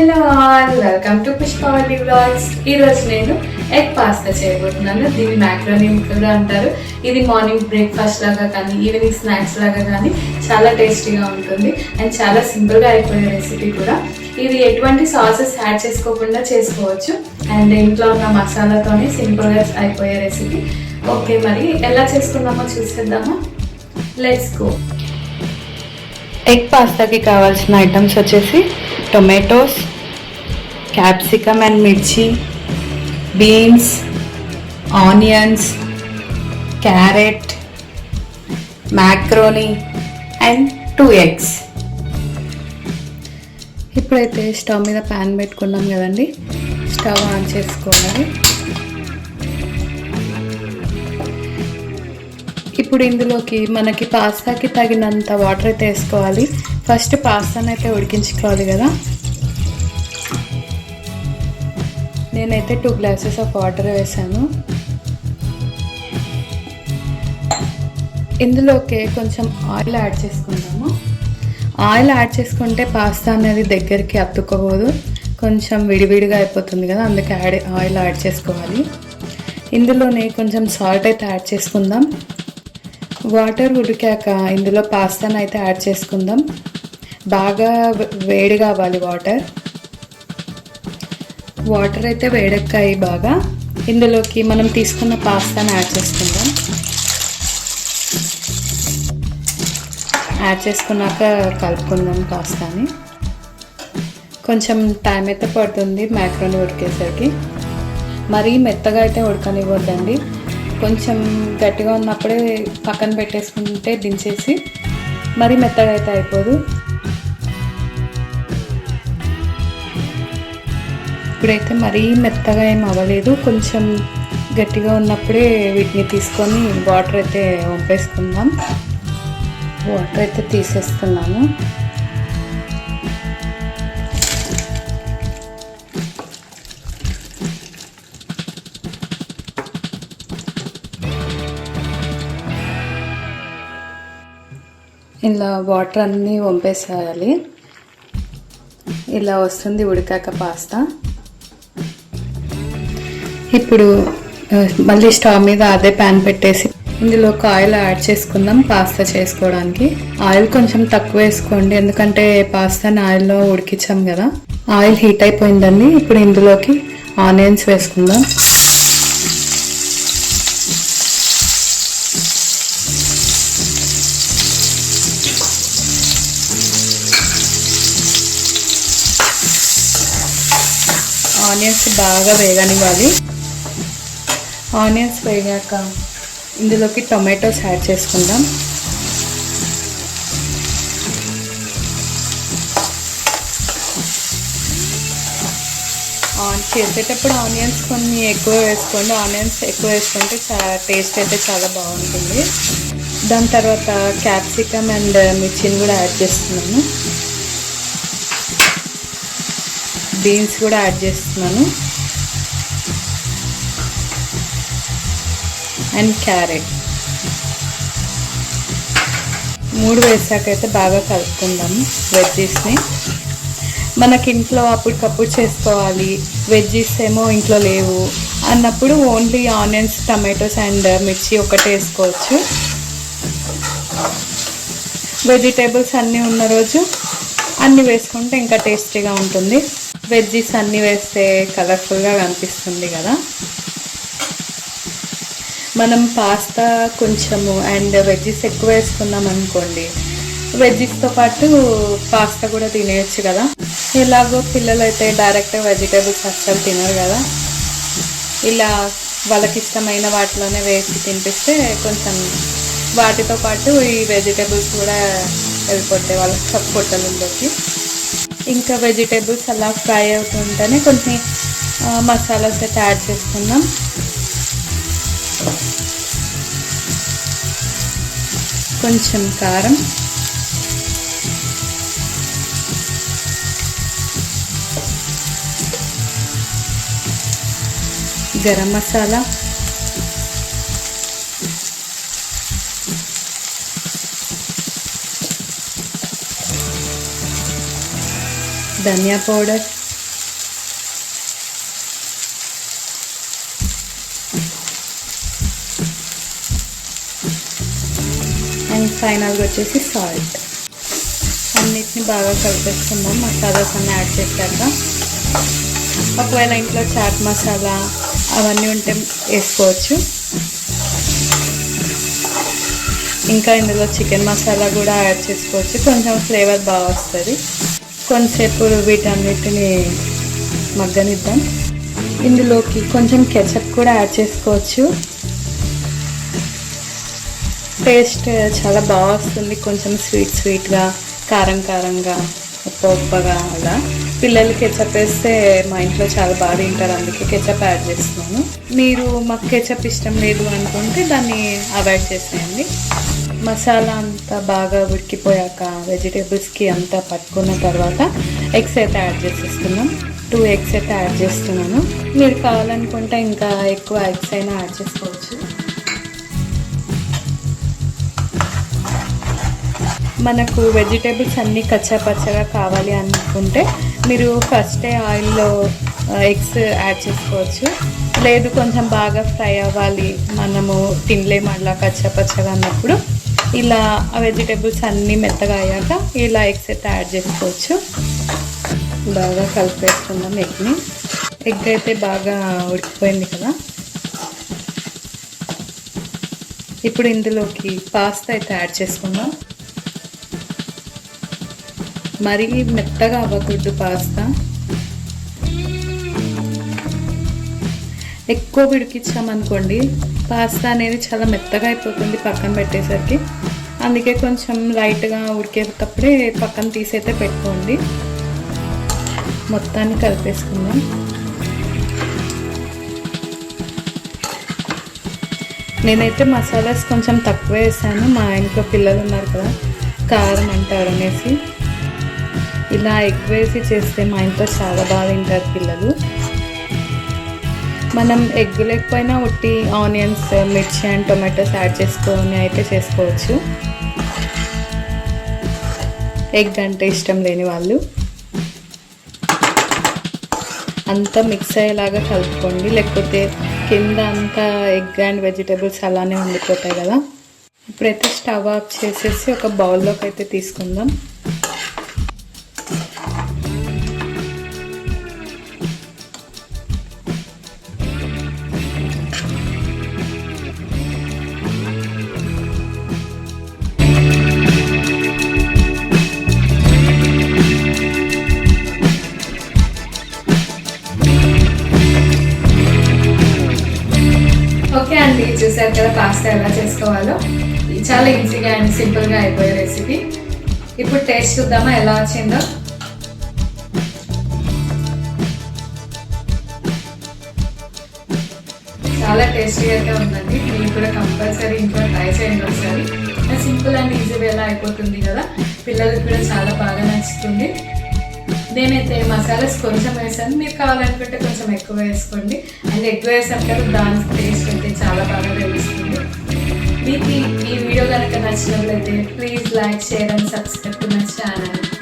Hello all welcome to Pushpavalli blogs ఈరోజు నేను egg pasta చేయబోతున్నాను. దీన్ని మ్యాక్రోనియం కూడా అంటారు. ఇది మార్నింగ్ బ్రేక్ఫాస్ట్ లాగా కానీ ఈవినింగ్ స్నాక్స్ లాగా కానీ చాలా టేస్టీగా ఉంటుంది అండ్ చాలా సింపుల్గా అయిపోయే రెసిపీ కూడా. ఇది ఎటువంటి సాసెస్ యాడ్ చేసుకోకుండా చేసుకోవచ్చు అండ్ ఇంట్లో ఉన్న మసాలాతోనే సింపుల్గా అయిపోయే రెసిపీ ఓకే మరి ఎలా చేసుకుందామో చూసేద్దామా? లెట్స్ గో ఎగ్ పాస్తాకి కావాల్సిన ఐటమ్స్ వచ్చేసి టొమాటోస్ క్యాప్సికమ్ అండ్ మిర్చి beans onions carrot macaroni and two eggs. ఇప్పుడైతే స్టవ్ మీద ప్యాన్ పెట్టుకున్నాం కదండి. స్టవ్ ఆన్ చేసుకోవాలి. ఇప్పుడు ఇందులోకి మనకి పాస్తాకి తగినంత వాటర్ అయితే వేసుకోవాలి. ఫస్ట్ పాస్తాను అయితే ఉడికించుకోవాలి కదా. నేనైతే టూ గ్లాసెస్ ఆఫ్ వాటర్ వేసాను. ఇందులోకి కొంచెం ఆయిల్ యాడ్ చేసుకుందాము. ఆయిల్ యాడ్ చేసుకుంటే పాస్తా అనేది దగ్గరికి అతుక్కోబోదు కొంచెం విడివిడిగా అయిపోతుంది కదా అందుకే యాడ్ ఆయిల్ యాడ్ చేసుకోవాలి. ఇందులోనే కొంచెం సాల్ట్ అయితే యాడ్ చేసుకుందాం. వాటర్ ఉడికాక ఇందులో పాస్తాను అయితే యాడ్ చేసుకుందాం. బాగా వేడి కావాలి వాటర్. వాటర్ అయితే వేడెక్కాయి బాగా. ఇందులోకి మనం తీసుకున్న పాస్తాను యాడ్ చేసుకుందాం. యాడ్ చేసుకున్నాక కలుపుకుందాం పాస్తాని. కొంచెం టైం అయితే పడుతుంది మ్యాక్రోని ఉడికేసరికి. మరీ మెత్తగా అయితే ఉడకనివ్వద్దండి. కొంచెం గట్టిగా ఉన్నప్పుడే పక్కన పెట్టేసుకుంటే దించేసి మరీ మెత్తగా అయితే అయిపోదు. ఇప్పుడైతే మరీ మెత్తగా ఏం అవ్వలేదు. కొంచెం గట్టిగా ఉన్నప్పుడే వీటిని తీసుకొని వాటర్ అయితే వంపేసుకుందాం. వాటర్ అయితే తీసేస్తున్నాము ఇలా వాటర్ అన్నీ వంపేసేయాలి. ఇలా వస్తుంది ఉడికాక పాస్తా. ఇప్పుడు మళ్ళీ స్టవ్ మీద అదే ప్యాన్ పెట్టేసి ఇందులో ఒక ఆయిల్ యాడ్ చేసుకుందాం పాస్తా చేసుకోవడానికి. ఆయిల్ కొంచెం తక్కువ వేసుకోండి ఎందుకంటే పాస్తాని ఆయిల్లో ఉడికించాం కదా. ఆయిల్ హీట్ అయిపోయిందండి. ఇప్పుడు ఇందులోకి ఆనియన్స్ వేసుకుందాం. ఆనియన్స్ బాగా వేగనివ్వాలి. ఆనియన్స్ వేగాక ఇందులోకి టొమాటోస్ యాడ్ చేసుకుందాం. ఆన్ చేసేటప్పుడు ఆనియన్స్ కొన్ని ఎక్కువ వేసుకోండి. ఆనియన్స్ ఎక్కువ వేసుకుంటే టేస్ట్ అయితే చాలా బాగుంటుంది. దాని తర్వాత క్యాప్సికమ్ అండ్ మిర్చిని కూడా యాడ్ చేస్తున్నాను. బీన్స్ కూడా యాడ్ చేస్తున్నాను. And carrot. మూడు వేసాకైతే బాగా కలుపుకుందాము వెజ్జీస్ని. మనకి ఇంట్లో అప్పటికప్పుడు చేసుకోవాలి. వెజ్జీస్ ఏమో ఇంట్లో లేవు. అన్నప్పుడు ఓన్లీ ఆనియన్స్ టమాటోస్ అండ్ మిర్చి ఒకటే వేసుకోవచ్చు. వెజిటేబుల్స్ అన్నీ ఉన్న రోజు అన్నీ వేసుకుంటే ఇంకా టేస్టీగా ఉంటుంది. వెజ్జీస్ అన్నీ వేస్తే కలర్ఫుల్గా కనిపిస్తుంది కదా. మనం పాస్తా కొంచెము అండ్ వెజ్జీస్ ఎక్కువ వేసుకున్నాం అనుకోండి వెజ్జీస్తో పాటు పాస్తా కూడా తినేయచ్చు కదా. ఎలాగో పిల్లలు అయితే డైరెక్ట్ వెజిటేబుల్స్ అస్సలు తినరు కదా. ఇలా వాళ్ళకి ఇష్టమైన వాటిలోనే వేసి తినిపిస్తే కొంచెం వాటితో పాటు ఈ వెజిటేబుల్స్ కూడా వెళ్ళిపోతాయి వాళ్ళకి పొట్టలుండొచ్చి ఇంకా వెజిటేబుల్స్ అలా ఫ్రై అవుతుంటేనే కొన్ని మసాలాస్ అయితే యాడ్ చేసుకుందాం. కొంచెం కారం. గరం మసాలా. ధనియా పౌడర్. అండ్ ఫైనల్గా వచ్చేసి సాల్ట్. అన్నిటిని బాగా కలిపేసుకుందాం. మసాలాస్ అన్నీ యాడ్ చేశాక ఒకవేళ ఇంట్లో చాట్ మసాలా అవన్నీ ఉంటే వేసుకోవచ్చు. ఇంకా ఇందులో చికెన్ మసాలా కూడా యాడ్ చేసుకోవచ్చు. కొంచెం ఫ్లేవర్ బాగా వస్తుంది. కొంతసేపు వీటన్నిటిని మగ్గనిద్దాం. ఇందులోకి కొంచెం కెచప్ కూడా యాడ్ చేసుకోవచ్చు. టేస్ట్ చాలా బాగా వస్తుంది. కొంచెం స్వీట్ స్వీట్గా కారం కారంగా ఉప్ప ఉప్పగా అలా. పిల్లలు కెచప్ వేస్తే మా ఇంట్లో చాలా బాగా తింటారు. అందుకే కెచప్ యాడ్ చేస్తున్నాను. మీరు మాకు కెచప్ ఇష్టం లేదు అనుకుంటే దాన్ని అవాయిడ్ చేసేయండి. మసాలా అంతా బాగా ఉడికిపోయాక వెజిటేబుల్స్కి అంతా పట్టుకున్న తర్వాత ఎగ్స్ అయితే యాడ్ చేసేస్తున్నాం. టూ ఎగ్స్ అయితే యాడ్ చేస్తున్నాను. మీరు కావాలనుకుంటే ఇంకా ఎక్కువ ఎగ్స్ అయినా యాడ్ చేసుకోవచ్చు. మనకు వెజిటేబుల్స్ అన్నీ కచ్చాపచ్చగా కావాలి అనుకుంటే మీరు ఫస్టే ఆయిల్లో ఎగ్స్ యాడ్ చేసుకోవచ్చు. లేదు కొంచెం బాగా ఫ్రై అవ్వాలి. మనము తినలేము అలా కచ్చా పచ్చగా అన్నప్పుడు. ఇలా ఆ వెజిటేబుల్స్ అన్నీ మెత్తగా అయ్యాక ఇలా ఎగ్స్ అయితే యాడ్ చేసుకోవచ్చు. బాగా కలిపేసుకుందాం ఎగ్ని. ఎగ్ అయితే బాగా ఉడికిపోయింది కదా. ఇప్పుడు ఇందులోకి పాస్తా అయితే యాడ్ చేసుకుందాం. మరీ మెత్తగా అవ్వకూడదు పాస్తా. ఎక్కువ విడికిచ్చామనుకోండి పాస్తా అనేది చాలా మెత్తగా అయిపోతుంది పక్కన పెట్టేసరికి. అందుకే కొంచెం లైట్గా ఉడికేటప్పుడే పక్కన తీసైతే పెట్టుకోండి. మొత్తాన్ని కలిపేసుకుందాం. నేనైతే మసాలాస్ కొంచెం తక్కువ వేసాను. మా ఇంట్లో పిల్లలు ఉన్నారు కదా కారం అంటారు అనేసి. ఇలా ఎక్కువ వేసి చేస్తే మా ఇంట్లో చాలా బాగా తింటారు పిల్లలు. మనం ఎగ్ లేకపోయినా ఉట్టి ఆనియన్స్ మిర్చి అండ్ టొమాటోస్ యాడ్ చేసుకొని అయితే చేసుకోవచ్చు. ఎగ్ అంటే ఇష్టం లేని వాళ్ళు. అంతా మిక్స్ అయ్యేలాగా కలుపుకోండి. లేకపోతే కింద అంతా ఎగ్ అండ్ వెజిటేబుల్స్ అలానే ఉండిపోతాయి కదా. ఇప్పుడైతే స్టవ్ ఆఫ్ చేసేసి ఒక బౌల్లోకి అయితే తీసుకుందాం. పాస్తా ఎలా చేసుకోవాలో. చాలా ఈజీగా అండ్ సింపుల్గా అయిపోయే రెసిపీ ఇప్పుడు టేస్ట్ చూద్దామా ఎలా వచ్చిందో. చాలా టేస్టీగా అయితే ఉందండి. మీరు కూడా కంపల్సరీ ఇంట్లో ట్రై చేయండి ఒకసారి. సింపుల్ అండ్ ఈజీ వేలా అయిపోతుంది కదా. పిల్లలకు కూడా చాలా బాగా నచ్చుతుంది. నేనైతే మసాలాస్ కొంచెం వేసాను. మీరు కావాలనుకుంటే కొంచెం ఎక్కువ వేసుకోండి. అండ్ ఎక్కువ వేసాను కదా దాని టేస్ట్ అయితే చాలా బాగా తెలుస్తుంది. మీకు ఈ వీడియో కనుక నచ్చినట్లయితే please like share and subscribe to my channel